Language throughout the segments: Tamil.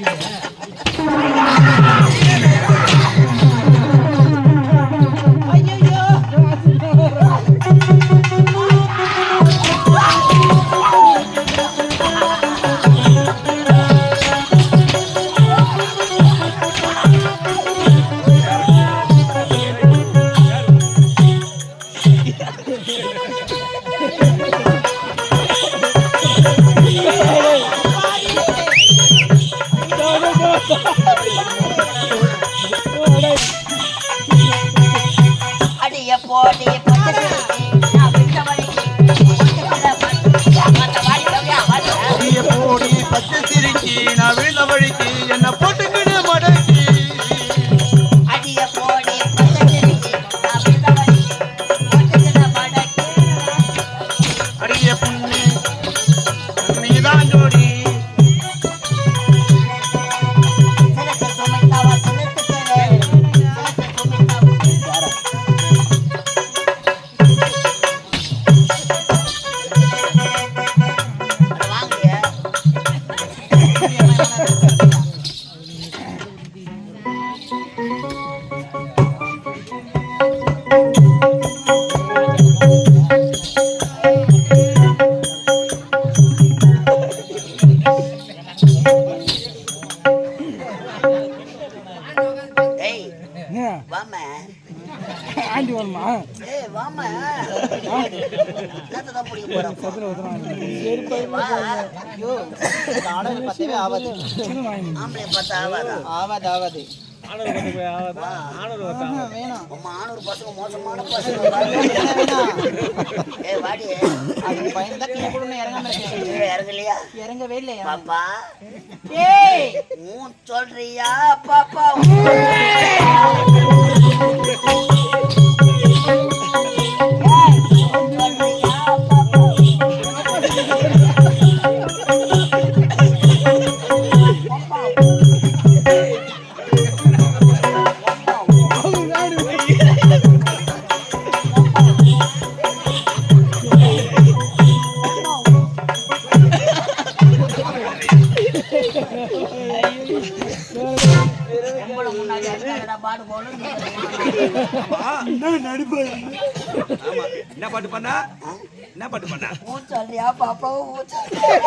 அடிய ஆண்டி கீழே கூட இறங்காம இருக்கேன் கீழே இறங்கலையா இறங்கவே இல்லை பாப்பா ஏய் சொல்றியா பாப்பா பாட்டு பண்ணா என்ன பாட்டு பண்ணா ஊ சொல்றியா பாப்பா ஊ சொல்றியா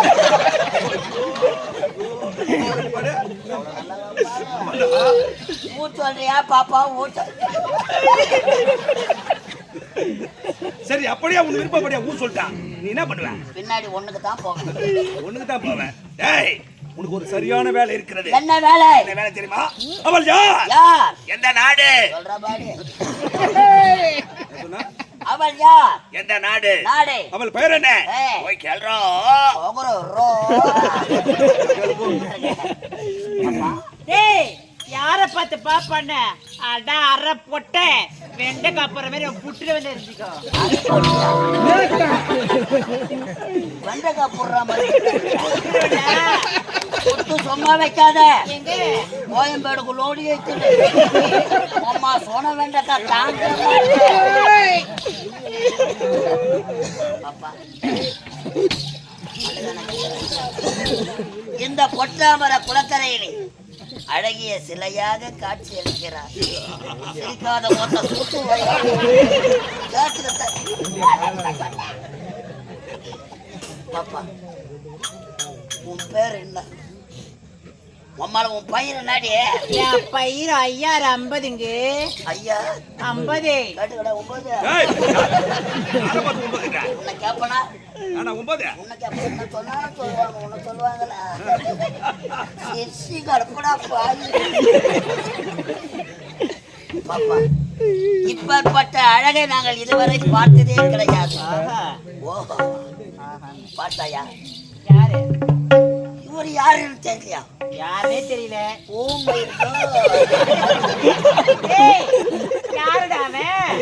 ஊ சொல்றியா பாப்பா ஊ சொல்றியா சரி அப்படியே உன் விருப்பப்படியா ஊ சொல்லிட்டான் நீ என்ன பண்ணுவ? பின்னாடி ஒண்ணுக்கு தான் போகணும் ஒண்ணுக்கு தான் போவேன் டேய் உனக்கு ஒரு சரியான வேலை இருக்கிறது. என்ன வேலை? என்ன வேலை தெரியுமா? அவள் யார்? எந்த நாடு? சொல்ற பாடி? அவள் யார்? எந்த நாடு? நாடு. அவள் பெயர் என்ன? ஏய். போய் ரோ. டேய் யார பார்த்து பாப்பான? அடா அற பொட்ட. வெண்டைக்கு அப்புறம் மாதிரி புட்டுல வந்து இருந்துக்கோ வெண்டைக்காய் போடுற மாதிரி. எடுத்து சும்மா வைக்காத. கோயம்பேடுக்கு லோடி வச்சுடு அம்மா சொன வெண்டைக்காய் தாங்க இந்த பொட்டாமர குளக்கரையிலே அழகிய சிலையாக காட்சி அளிக்கிறார். சிரிக்காத ஒத்த சுட்டு பாப்பா உன் பேர் என்ன? உம்மால உன் பையன் என்னாடி? என் பயிர் ஐயாறு ஐம்பதுங்க. ஐயா. ஐம்பது. கேட்டுக்கடா ஒன்பது? உன்னை கேப்பனா? ஒன்பது உன்னை கேப்ப சொல்லுவாங்க உன்னை சொல்லுவாங்களா சிரிச்சு கிடப்படா பாய் பாப்பா இப்பேற்பட்ட அழகை நாங்கள் இதுவரை பார்த்ததே கிடையாது. ஓஹோ. பார்த்தாயா? யாரு? இவர் யாருன்னு தெரியலையா? யாருனே தெரியல. ஓ மை யாருடா அவன்?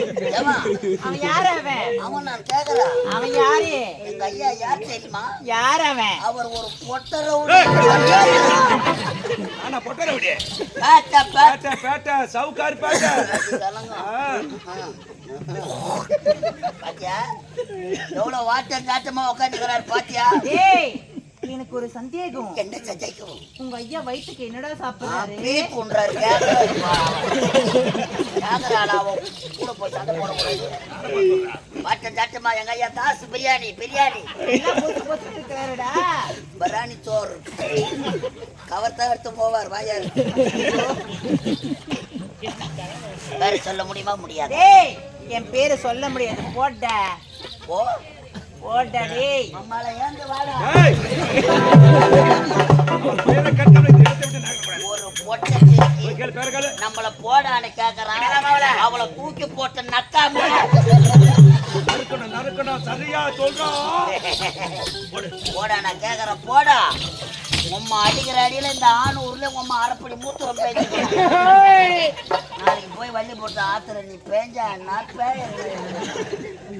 அவன் யாரு அவன்? அவன் நான் கேக்குறேன் அவன் யாரு? எங்க ஐயா யார் தெரியுமா? யார் அவன்? அவர் ஒரு பொட்டர நானா பொட்டர விடு பேட்ட பேட்ட. சவுக்கார் பேட்டை. ஆ, பாத்தியா? எவ்வளவு வாட்டம் காட்டமா உட்காந்துக்கிறாரு பாத்தியா? ஏய் எனக்கு ஒரு சந்தேகம். என்ன சஜைக்கும் உங்க ஐயா வயிற்றுக்கு என்னடா சாப்பிடுறாரு? கூட போய் சண்டை போட கூடாது சாட்டமா எங்க ஐயா தாசு பிரியாணி பிரியாணி. இருக்கிறாருடா பராணி சோறு. கவர் தகர்த்து போவார் வாயார் வேற சொல்ல முடியுமா? முடியாது. டேய் என் பேரை சொல்ல முடியாது. போடா. ஓ போடா டேய் அம்மால ஏந்து வாடா ஏய்! அவன் பேரை கட்டளை எடுத்து விட்டு நகரக்கூடாது. ஒரு பொட்டை சிரிக்கி போய் கேளு, பேரை கேளு. நம்மள போடான்னு கேக்குறான் அவளை தூக்கி போட்டு நக்காம நறுக்கணும், நறுக்கணும், சரியா சொல்றான். போடு. போடா நான் கேக்குறேன் போடா உம்மா அடிக்கிற அடியில இந்த ஆணூர்ல உம்மா அரைப்படி மூத்திரம் பேஞ்சு நாளைக்கு போய் வள்ளி போட்டு ஆத்துல நீ பேஞ்சா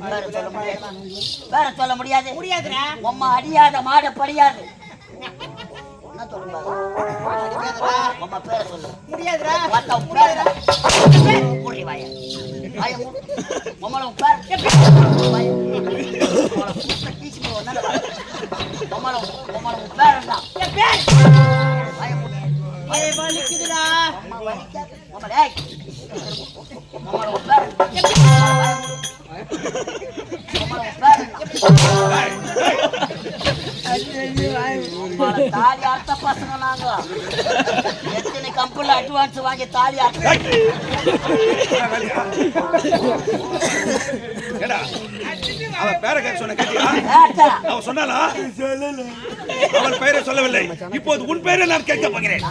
வேற சொல்ல முடியாது. வேற சொல்ல முடியாது. முடியாதுடா. உம்மா அடியாத மாட படியாது. என்ன சொல்லுங்க உம்மா பேரை சொல்லு. முடியாதுடா. மூடி வாய. வாய உம்மள பேர். உம்மள உம்மள பேர். ஏய் வலிக்குதுடா தாலி அர்த்த பசங்க நாங்க எத்தனை கம்பெனில அட்வான்ஸ் வாங்கி தாலி அவன் பேரை சொன்ன கேட்டியா? அவன் சொன்னானா? அவன் பெயரை சொல்லவில்லை. இப்போது உன் பெயரை நான் கேட்க போகிறேன்.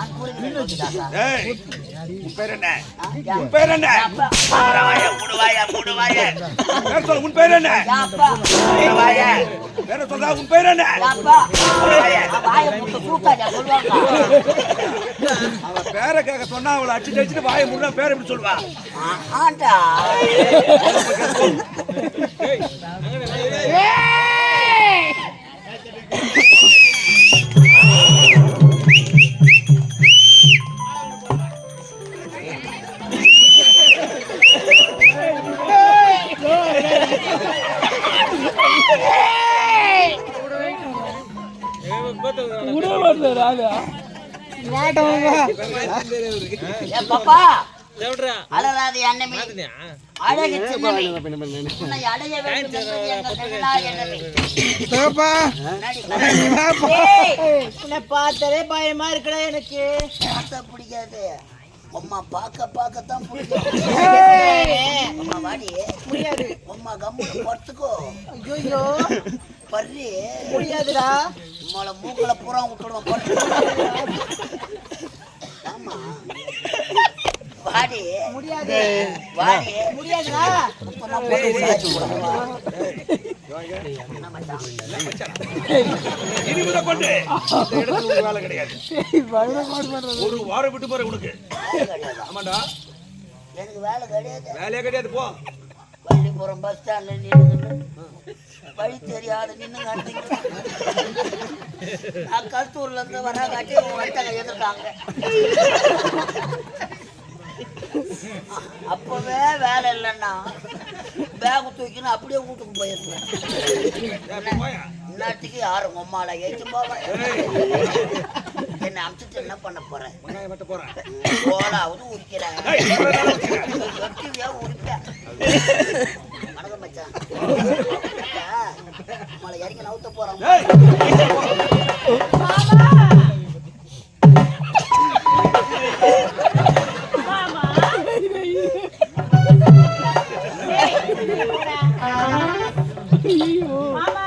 உன் பேர் என்ன? உன் பேர் என்ன? பேர் சொல்ல உன் பேர் என்ன? பேரை சொல்றா உன் பேர் என்ன? பேரை கேட்க சொன்னா அவளை அடிச்சு அடிச்சுட்டு வாயை முன்னா பேரை எப்படி சொல்லுவா? பாப்பா. அழகாது அண்ணமே. அழகு சின்னமே. உன்னை அடைய வேண்டும் என்பது எங்கள் நெடுநா எண்ணமே. முன்னாடி ஏய் உன்னை பார்த்தாலே பயமா இருக்குடா எனக்கு. பார்த்தா பிடிக்காது. அம்மா பார்க்க பார்க்கத்தான் பிடிக்கும். அம்மா வாடி. முடியாது. அம்மா கம்முன்னு படுத்துக்கோ. ஐயோ பர்றி. முடியாதுடா. உம்மளை மூக்கல பூரா விட்டுடுவோம் படுத்துக்கோ வாடி. முடியாது. வாடி. முடியாதுடா. வேலை கிடையாது ஒரு வாரம் விட்டு போற உனக்கு? ஆமாண்டா எனக்கு வேலை கிடையாது. வேலையே கிடையாது போ. பள்ளிப்புறம் பஸ் ஸ்டாண்ட்ல நின்று வழி தெரியாத நின்று கட்டிங்க நான் கருத்தூர்ல இருந்து வர காட்டி வந்துட்டாங்க எதிர்க்காங்க அப்பவே வேலை இல்லைன்னா பேக் தூக்கின்னு அப்படியே வீட்டுக்கு போயிருந்தேன். ஏய், போயா. இந்நேரத்துக்கு யாரு உம்மால ஏச்சு போவேன் என்னை அமிச்சிட்டு என்ன பண்ண போறேன்? போறேன். ஓலாவது உரிக்கிறேன். வணக்கம் மச்சான் மலை இறங்கி நவுத்த போறான் ஏய், மாமா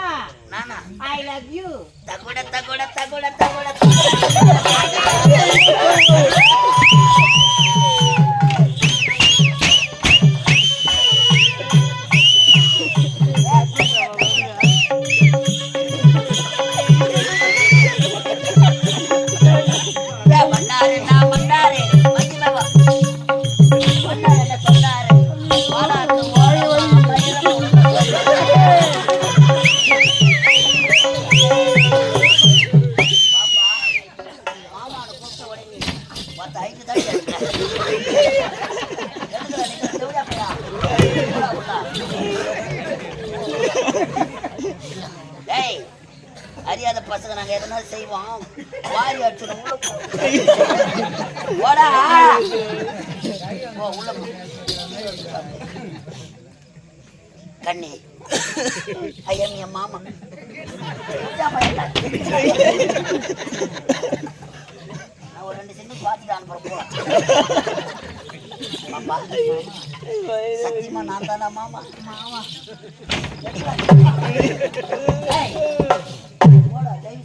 நானா ஐ லவ் யூ தகுட அறியாத பசங்க நாங்க எதனா செய்வோம். வாரி அடிச்சிடும். உள்ள உள்ள கண்ணி. ஐயம் என் மாமா. நான் ஒரு ரெண்டு சென்ட் பார்த்துட்டு அனுப்புறேன் மாமா. சத்தியமா நான் தானா மாமா. மாமா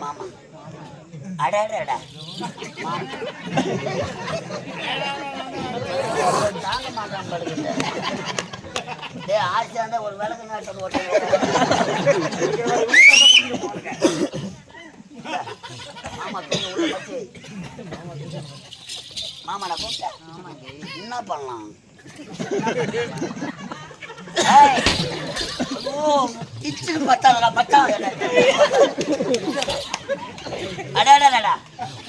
மாமா அடாடா தாங்க மாட்டான் படுகிட்ட டேய் ஆசையா இருந்தா ஒரு விளக்கு நாட்டம் ஓட்டு ஆமா கொஞ்சம் உள்ள வச்சு மாமா நான் கூப்பிட்டேன் என்ன பண்ணலாம்?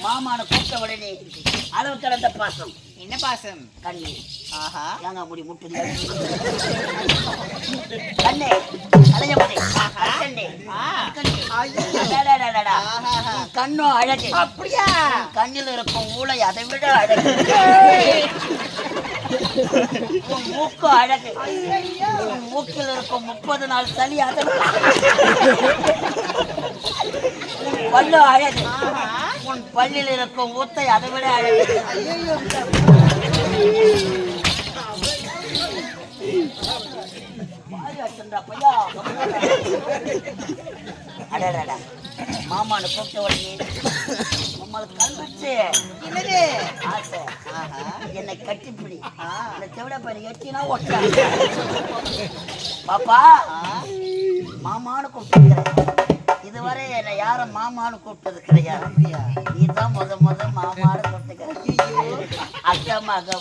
மாமான கூட்ட உடனே அளவு கடந்த பாசம் என்ன பாசம் கண்ணு ஆஹா ஏங்க முடி முட்டு கண்ணே அலைய முடி கண்ணும் அழகு அப்படியா கண்ணில் இருக்கும் ஊளை அதை விட அழகு மூக்கு அழகு. மூக்கில் இருக்கும் முப்பது நாள் சளி அதை பல்லு அழகு. உன் பல்லில் இருக்கும் ஊத்தை அதை விட அழகு. பாரு அடடடா. மாமான்னு கூப்பிட்ட உடனே நம்மளுக்கு கல்வெட்டு என்னது? ஆசை. என்னை கட்டிப்பிடி. இந்த செவிட பையன் எட்டினா ஒட்ட. பாப்பா மாமான்னு கூப்பிட்டுருக்கிறேன் இதுவரை என்னை யாரும் மாமான்னு கூப்பிட்டது கிடையாது. நீதான் முத முத மாமான்னு கூப்பிட்டுக்கிறேன் அக்கா மக